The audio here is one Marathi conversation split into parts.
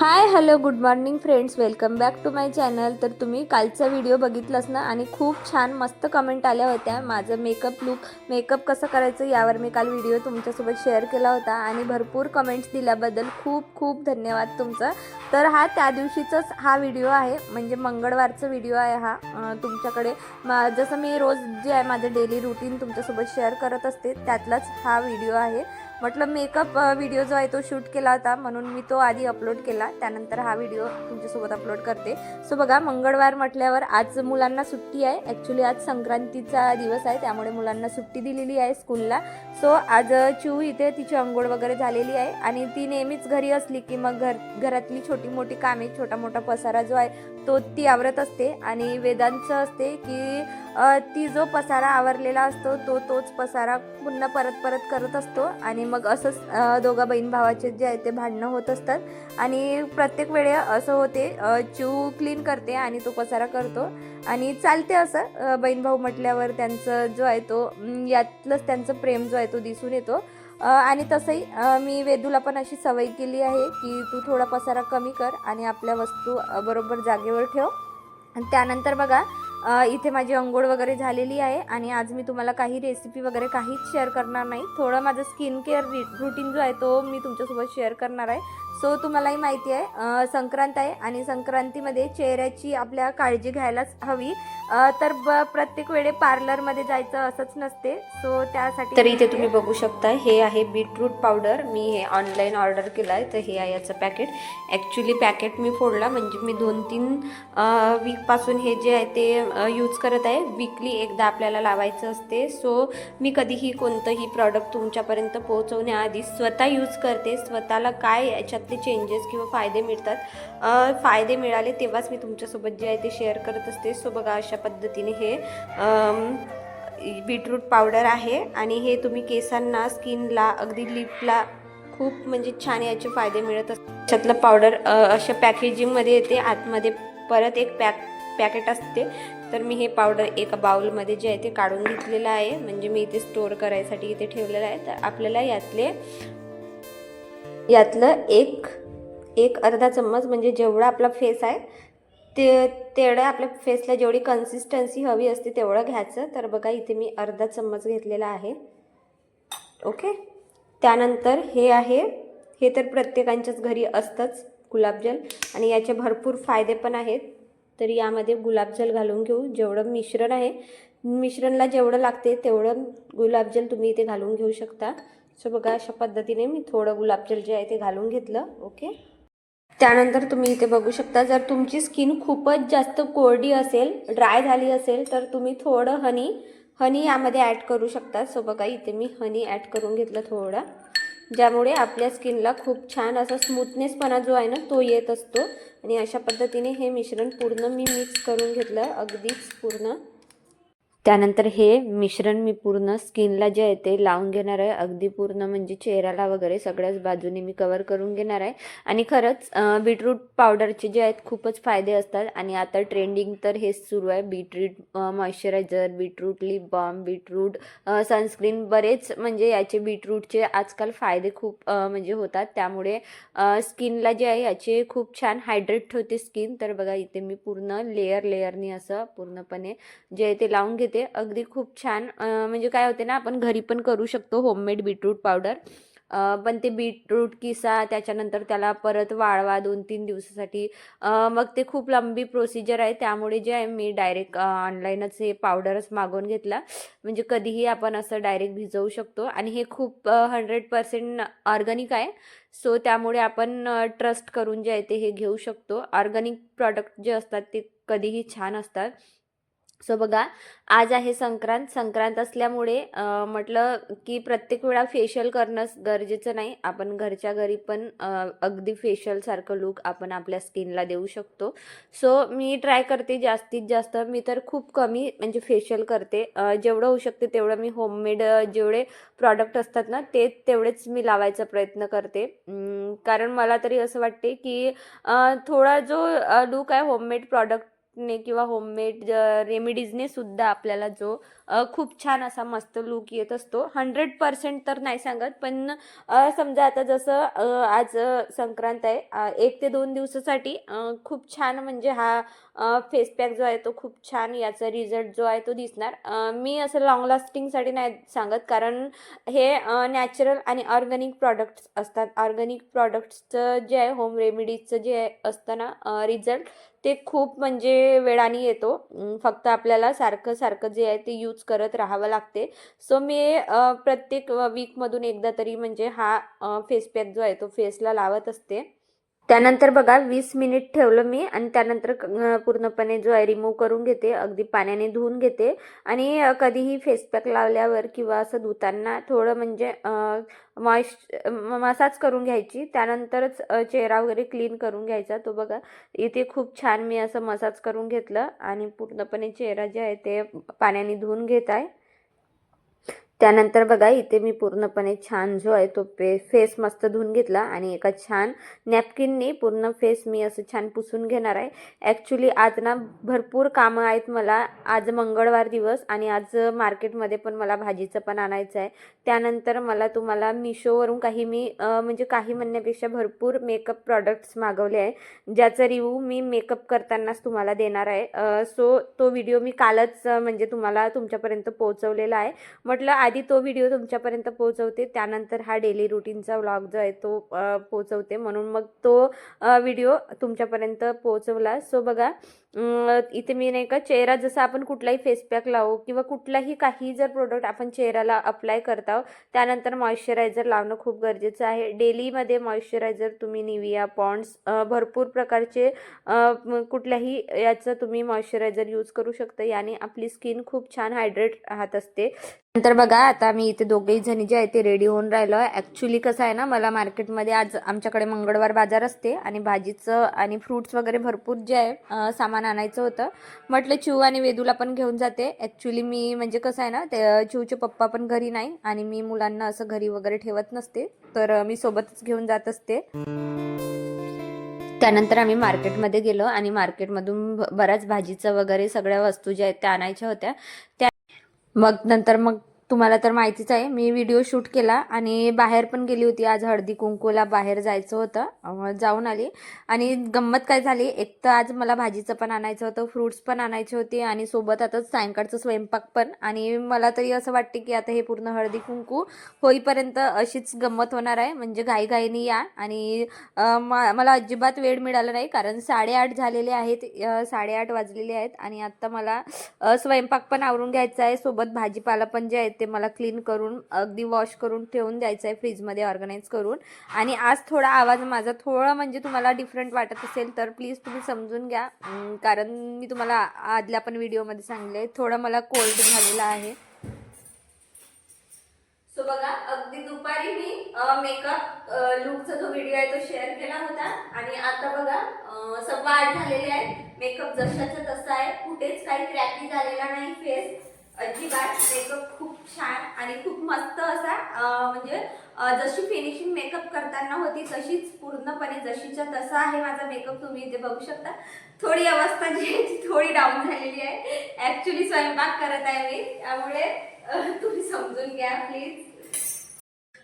Hi hello good morning friends. Welcome back to my channel. तर तुम्ही कालचा व्हिडिओ बघितलाच ना आणि खूप छान मस्त कमेंट आल्या होत्या. माझं मेकअप लुक मेकअप कसं करायचं यावर मी काल व्हिडिओ तुमच्यासोबत शेअर केला होता आणि भरपूर कमेंट्स दिल्याबद्दल खूप खूप धन्यवाद तुमचं. तर हा त्या दिवशीचाच हा व्हिडिओ आहे. म्हणजे मंगळवारचा व्हिडिओ आहे हा तुमच्याकडे. मा जसं मी रोज जे आहे माझं डेली रुटीन तुमच्यासोबत शेअर करत असते त्यातलाच हा व्हिडिओ आहे. म्हटलं मेकअप व्हिडिओ जो आहे तो शूट केला होता म्हणून मी तो आधी अपलोड केला. त्यानंतर हा व्हिडिओ तुमच्यासोबत अपलोड करते. सो बघा मंगळवार म्हटल्यावर आज मुलांना सुट्टी आहे. ॲक्च्युली आज संक्रांतीचा दिवस आहे त्यामुळे मुलांना सुट्टी दिलेली आहे स्कूलला सो आज चिऊ इथे तिची अंघोळ वगैरे झालेली आहे. आणि ती नेहमीच घरी असली की मग घर घरातली छोटी मोठी कामे छोटा मोठा पसारा जो आहे तो ती आवरत असते. आणि वेदांचं असते की ती जो पसारा आवरलेला असतो तो तोच पसारा पुन्हा परत परत करत असतो. आणि मग असंच दोघा बहीण भावाचे जे आहे ते भांडणं होत असतात. आणि प्रत्येक वेळे असं होते चू क्लीन करते आणि तो पसारा करतो. आणि चालते असं बहीण भाऊ म्हटल्यावर त्यांचं जो आहे तो यातलंच त्यांचं प्रेम जो आहे तो दिसून येतो. आणि तसंही मी वेदूला पण अशी सवय केली आहे की तू थोडा पसारा कमी कर आणि आपल्या वस्तू बरोबर जागेवर ठेव. त्यानंतर बघा इथे माझी अंघोळ वगैरे झालेली आहे आणि आज मी तुम्हाला काही रेसिपी वगैरे काहीच शेअर करणार नाही. थोडं माझं स्किन केअर रुटीन जो आहे तो मी तुमच्यासोबत शेअर करणार आहे. सो तुम्हालाही माहिती आहे संक्रांत आहे आणि संक्रांतीमध्ये चेहऱ्याची आपल्या काळजी घ्यायलाच हवी. तर ब प्रत्येक वेळे पार्लरमध्ये जायचं असंच नसते. सो त्यासाठी तर इथे तुम्ही बघू शकता हे आहे बीटरूट पावडर. मी हे ऑनलाईन ऑर्डर केलं आहे तर हे आहे याचं पॅकेट ॲक्च्युली पॅकेट मी फोडला म्हणजे मी दोन तीन वीकपासून हे जे आहे ते यूज करत आहे. वीकली एकदा आपल्याला लावायचं असते. सो मी कधीही कोणतंही प्रॉडक्ट तुमच्यापर्यंत पोहोचवण्याआधी स्वतः यूज करते. स्वतःला काय याच्यात त्याच्यातले चेंजेस किंवा फायदे मिळतात. फायदे मिळाले तेव्हाच मी तुमच्यासोबत जे आहे ते शेअर करत असते. सो बघा अशा पद्धतीने हे बीटरूट पावडर आहे आणि हे तुम्ही केसांना स्किनला अगदी लिपला खूप म्हणजे छान याचे फायदे मिळत असतात त्याच्यातलं पावडर अशा पॅकेजिंगमध्ये येते. आतमध्ये परत एक पॅक पॅकेट असते. तर मी हे पावडर एका बाउलमध्ये जे आहे ते काढून घेतलेलं आहे. म्हणजे मी इथे स्टोअर करायसाठी इथे ठेवलेलं आहे. तर आपल्याला यातले यातलं एक एक अर्धा चम्मच म्हणजे जेवढा आपला फेस आहे ते तेवढं आपल्या फेसला जेवढी कन्सिस्टन्सी हवी असते तेवढं घ्यायचं. तर बघा इथे मी अर्धा चम्मच घेतलेला आहे. ओके त्यानंतर हे आहे हे तर प्रत्येकांच्याच घरी असतंच गुलाबजल आणि याचे भरपूर फायदे पण आहेत. तर यामध्ये गुलाबजल घालून घेऊ. जेवढं मिश्रण आहे मिश्रणला जेवढं लागते तेवढं गुलाबजल तुम्ही इथे घालून घेऊ शकता. सो बघा अशा पद्धतीने मी थोडं गुलाबजल जे आहे ते घालून घेतलं ओके? त्यानंतर तुम्ही इथे बघू शकता जर तुमची स्किन खूपच जास्त कोरडी असेल ड्राय झाली असेल तर तुम्ही थोडं हनी हनी यामध्ये ॲड करू शकता. सो बघा इथे मी हनी ॲड करून घेतलं थोडं ज्यामुळे आपल्या स्किनला खूप छान असा स्मूथनेसपणा जो आहे ना तो येत असतो. आणि अशा पद्धतीने हे मिश्रण पूर्ण मी मिक्स करून घेतलं अगदीच पूर्ण. त्यानंतर हे मिश्रण मी पूर्ण स्किनला जे आहे ते लावून घेणार आहे. अगदी पूर्ण म्हणजे चेहऱ्याला वगैरे सगळ्याच बाजूने मी कवर करून घेणार आहे. आणि खरंच बीटरूट पावडरचे जे आहेत खूपच फायदे असतात. आणि आता ट्रेंडिंग तर हेच सुरू आहे. Beetroot moisturiser beetroot lip balm beetroot sunscreen बरेच म्हणजे याचे बीटरूटचे आजकाल फायदे खूप म्हणजे होतात. त्यामुळे स्किनला जे आहे याचे खूप छान हायड्रेट ठेवते स्किन तर बघा इथे मी पूर्ण लेअर लेअरनी असं पूर्णपणे जे आहे ते लावून घेते. अगदी खूप छान. म्हणजे काय होते ना आपण घरी पण करू शकतो होममेड बीटरूट पावडर पण ते बीटरूट किसा त्याच्यानंतर त्याला परत वाळवा दोन तीन दिवसासाठी मग ते खूप लंबी प्रोसिजर आहे. त्यामुळे जे आहे मी डायरेक्ट ऑनलाईनच हे पावडरच मागवून घेतला. म्हणजे कधीही आपण असं डायरेक्ट भिजवू शकतो. आणि हे खूप हंड्रेड पर्सेंट ऑर्गॅनिक आहे. सो त्यामुळे आपण ट्रस्ट करून जे आहे ते हे घेऊ शकतो. ऑर्गॅनिक प्रॉडक्ट जे असतात ते कधीही छान असतात. सो बघा आज आहे संक्रांत. संक्रांत असल्यामुळे म्हटलं की प्रत्येक वेळा फेशियल करणं गरजेचं नाही. आपण घरच्या घरी पण अगदी फेशियलसारखं लुक आपण आपल्या स्किनला देऊ शकतो. सो मी ट्राय करते जास्तीत जास्त. मी तर खूप कमी म्हणजे फेशियल करते. जेवढं होऊ शकते तेवढं मी होममेड जेवढे प्रॉडक्ट असतात ना ते तेवढेच मी लावायचा प्रयत्न करते. कारण मला तरी असं वाटते की थोडा जो लुक आहे होममेड प्रॉडक्ट ने किंवा होममेड रेमेडीजने सुद्धा आपल्याला जो खूप छान असा मस्त लुक येत असतो. हंड्रेड पर्सेंट तर नाही सांगत पण समजा आता जसं आज संक्रांत आहे एक ते दोन दिवसासाठी खूप छान म्हणजे हा फेस पॅक जो आहे तो खूप छान याचा रिझल्ट जो आहे तो दिसणार. मी असं लॉंग लास्टिंगसाठी नाही सांगत कारण हे नॅचरल आणि ऑर्गॅनिक प्रॉडक्ट्स असतात. ऑर्गॅनिक प्रॉडक्ट्सचं जे आहे होम रेमेडीजचं जे आहे असतं ना रिझल्ट ते खूप म्हणजे वेळाने येतो. फक्त आपल्याला सारखं सारखं जे आहे ते यूज करत राहावं लागते. सो मी प्रत्येक वीकमधून एकदा तरी म्हणजे हा फेस पॅक जो आहे तो फेसला लावत असते. त्यानंतर बघा वीस मिनिट ठेवलं मी आणि त्यानंतर पूर्णपणे जो आहे रिमूव्ह करून घेते. अगदी पाण्याने धुवून घेते. आणि कधीही फेस पॅक लावल्यावर किंवा असं धुताना थोडं म्हणजे मॉइश मसाज करून घ्यायची. त्यानंतरच चेहरा वगैरे क्लीन करून घ्यायचा. तो बघा इथे खूप छान मी असं मसाज करून घेतलं. आणि पूर्णपणे चेहरा जे आहे ते पाण्याने धुवून घेत आहे. त्यानंतर बघा इथे मी पूर्णपणे छान जो आहे तो पे फेस मस्त धुवून घेतला आणि एका छान नॅपकिनने पूर्ण फेस मी असं छान पुसून घेणार आहे. ॲक्च्युली आज ना भरपूर कामं आहेत मला. आज मंगळवार दिवस आणि आज मार्केटमध्ये पण मला भाजीचं पण आणायचं आहे. त्यानंतर मला तुम्हाला मिशोवरून काही मी म्हणजे काही म्हणण्यापेक्षा भरपूर मेकअप प्रॉडक्ट्स मागवले आहे. ज्याचा रिव्ह्यू मी मेकअप करतानाच तुम्हाला देणार आहे. सो तो व्हिडिओ मी कालच म्हणजे तुम्हाला तुमच्यापर्यंत पोहोचवलेला आहे. म्हटलं आधी तो व्हिडिओ तुमच्यापर्यंत पोहोचवते त्यानंतर हा डेली रुटीनचा व्लॉग जो आहे तो पोहोचवते. म्हणून मग तो व्हिडिओ तुमच्यापर्यंत पोहोचवला. सो बघा इथे मी नाही का चेहरा जसा आपण कुठलाही फेस पॅक लावू किंवा कुठलाही काही जर प्रोडक्ट आपण चेहऱ्याला अप्लाय करता त्यानंतर मॉइश्चरायझर लावणं खूप गरजेचं आहे. डेलीमध्ये मॉइश्चरायझर तुम्ही निविया पॉन्ड्स भरपूर प्रकारचे कुठल्याही याचं तुम्ही मॉइश्चरायझर यूज करू शकता. याने आपली स्किन खूप छान हायड्रेट राहत असते. नंतर बघा आता मी इथे दोघेही जणी जे आहे ते रेडी होऊन राहिलो आहे. ॲक्च्युली कसं आहे ना मला मार्केटमध्ये आज आमच्याकडे मंगळवार बाजार असते आणि भाजीचं आणि फ्रूट्स वगैरे भरपूर जे आहे सामान सामान आणायचं होतं. म्हटलं चिऊ आणि वेदूला पण घेऊन जाते. ॲक्च्युली मी म्हणजे कसं आहे ना ते चिऊचे पप्पा पण घरी नाही आणि मी मुलांना असं घरी वगैरे ठेवत नसते. तर मी सोबतच घेऊन जात असते. त्यानंतर आम्ही मार्केटमध्ये गेलो आणि मार्केटमधून बऱ्याच भाजीचं वगैरे सगळ्या वस्तू ज्या आहेत त्या आणायच्या होत्या. त्या मग नंतर मग तुम्हाला तर माहितीच आहे मी व्हिडिओ शूट केला आणि बाहेर पण गेली होती आज हळदी कुंकूला बाहेर जायचं होतं. जाऊन आली. आणि गंमत काय झाली एक तर आज मला भाजीचं पण आणायचं होतं फ्रूट्स पण आणायचे होते आणि सोबत आता सायंकाळचं स्वयंपाक पण. आणि मला तरी असं वाटते की आता हे पूर्ण हळदी कुंकू होईपर्यंत अशीच गंमत होणार आहे. म्हणजे घाईघाईने या आणि मला अजिबात वेळ मिळाला नाही कारण साडेआठ झालेले आहेत साडेआठ वाजलेले आहेत आणि आत्ता मला स्वयंपाक पण आवरून घ्यायचा आहे. सोबत भाजीपाला पण जे आहेत ते मला क्लीन करून अगदी वॉश करून ठेवून द्यायचं आहे फ्रीजमध्ये ऑर्गनाईज करून. आणि आज थोडा आवाज माझा थोडा म्हणजे तुम्हाला डिफरंट वाटत असेल तर प्लीज तुम्ही समजून घ्या. कारण मी तुम्हाला आदल्या पण व्हिडिओमध्ये सांगले थोडा मला कोल्ड झालेला आहे. सो बघा अगदी दुपारी मी मेकअप लुकचा जो व्हिडिओ आहे तो शेअर केला होता. आणि आता बघा सव्वा आठ झालेले आहेत मेकअप जशाचा तसा आहे. कुठेच काही क्रॅकी झालेला नाही फेस अजिबात मेकअप खूप छान आणि खूप मस्त असा म्हणजे जशी फिनिशिंग मेकअप करताना होती तशीच पूर्णपणे जशीच्या तसा आहे माझा मेकअप तुम्ही इथे बघू शकता. थोडी अवस्था जी आहे ती थोडी डाऊन झालेली आहे. ॲक्च्युली स्वयंपाक करत आहे मी त्यामुळे तुम्ही समजून घ्या प्लीज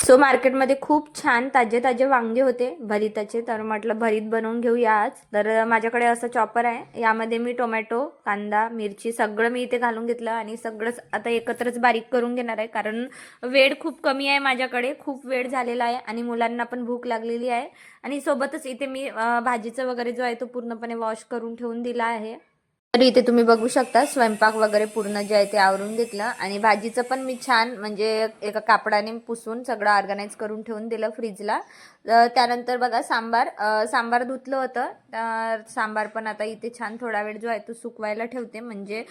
सो मार्केटमध्ये खूप छान ताजे ताजे वांगे होते. भरिताचे तर म्हटलं भरीत बनवून घेऊया आज. तर माझ्याकडे असं चॉपर आहे. यामध्ये मी टोमॅटो कांदा मिरची सगळं मी इथे घालून घेतलं आणि सगळंच आता एकत्रच बारीक करून घेणार आहे. कारण वेळ खूप कमी आहे माझ्याकडे. खूप वेळ झालेला आहे आणि मुलांना पण भूक लागलेली आहे. आणि सोबतच इथे मी भाजीचं वगैरे जो आहे तो पूर्णपणे वॉश करून ठेवून दिला आहे. तर इथे तुम्ही बघू शकता स्वयंपाक वगैरे पूर्ण जे आहे ते आवरून घेतलं. आणि भाजीचं पण मी छान म्हणजे एका कापडाने पुसून सगळं ऑर्गनाईज करून ठेवून दिलं फ्रीजला त्यानंतर बघा सांबार. सांबार धुतलं होतं. तर सांबार पण आता इथे छान थोडा वेळ जो आहे तो सुकवायला ठेवते. म्हणजे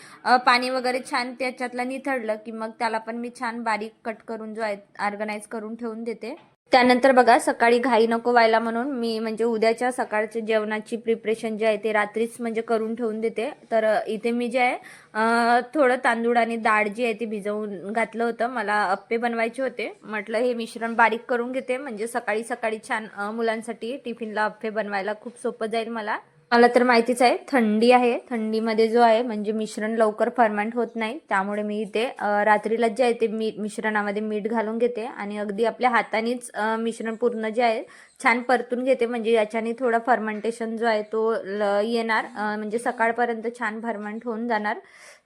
पाणी वगैरे छान त्याच्यातलं निथळलं की मग त्याला पण मी छान बारीक कट करून जो आहे ऑर्गनाईज करून ठेवून देते. त्यानंतर बघा सकाळी घाई नको व्हायला म्हणून मी म्हणजे उद्याच्या सकाळच्या जेवणाची प्रिपरेशन जे आहे ते रात्रीच म्हणजे करून ठेवून देते. तर इथे मी जे आहे थोडं तांदूळ आणि डाळ जी आहे ती भिजवून घातलं होतं. मला अप्पे बनवायचे होते. म्हटलं हे मिश्रण बारीक करून घेते. म्हणजे सकाळी सकाळी छान मुलांसाठी टिफिनला अप्पे बनवायला खूप सोपं जाईल मला. मला तर माहितीच आहे थंडी आहे. थंडीमध्ये जो आहे म्हणजे मिश्रण लवकर फर्मेंट होत नाही. त्यामुळे मी इथे रात्रीला रात्रीलाच जे आहे ते मी मिश्रणामध्ये मीठ घालून घेते आणि अगदी आपल्या हातानेच मिश्रण पूर्ण जे आहे छान परतून घेते. म्हणजे याच्याने थोडा फर्मेंटेशन जो आहे तो ल- येणार. म्हणजे सकाळपर्यंत छान फर्मेंट होऊन जाणार.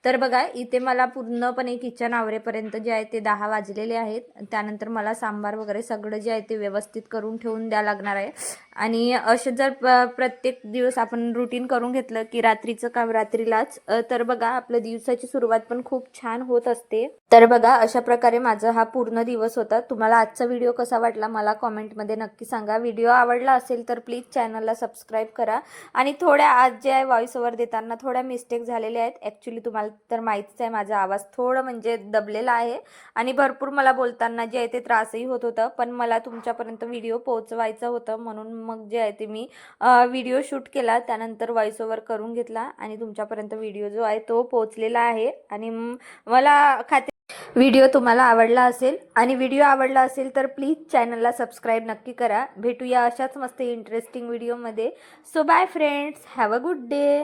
तर बघा इथे मला पूर्णपणे किचन आवरेपर्यंत जे आहे ते दहा वाजलेले आहेत. त्यानंतर मला सांबार वगैरे सगळं जे आहे ते व्यवस्थित करून ठेवून द्या लागणार आहे. आणि असे जर प- प्रत्येक दिवस आपण रुटीन करून घेतलं की रात्रीचं काम रात्रीलाच तर बघा आपल्या दिवसाची सुरुवात पण खूप छान होत असते. तर बघा अशा प्रकारे माझा हा पूर्ण दिवस होता. तुम्हाला आजचा व्हिडिओ कसा वाटला मला कॉमेंटमध्ये नक्की सांगा. व्हिडिओ आवडला असेल तर प्लीज चॅनलला सबस्क्राईब करा. आणि थोड्या आज जे आहे व्हॉइस ओव्हर देताना थोड्या मिस्टेक झालेल्या आहेत. ॲक्च्युली तुम्हाला तर माहितीच आहे माझा आवाज थोडं म्हणजे दबलेला आहे. आणि भरपूर मला बोलताना जे आहे ते त्रासही होत होतं. पण मला तुमच्यापर्यंत व्हिडिओ पोहोचवायचं होतं म्हणून मग जे आहे ते मी व्हिडिओ शूट केला. त्यानंतर व्हॉइस ओव्हर करून घेतला आणि तुमच्यापर्यंत व्हिडिओ जो आहे तो पोहोचलेला आहे. आणि मला खात्री व्हिडिओ तुम्हाला आवडला असेल. आणि व्हिडिओ आवडला असेल तर प्लीज चॅनलला सबस्क्राईब नक्की करा. भेटूया अशाच मस्त इंटरेस्टिंग व्हिडिओमध्ये so bye friends have a good day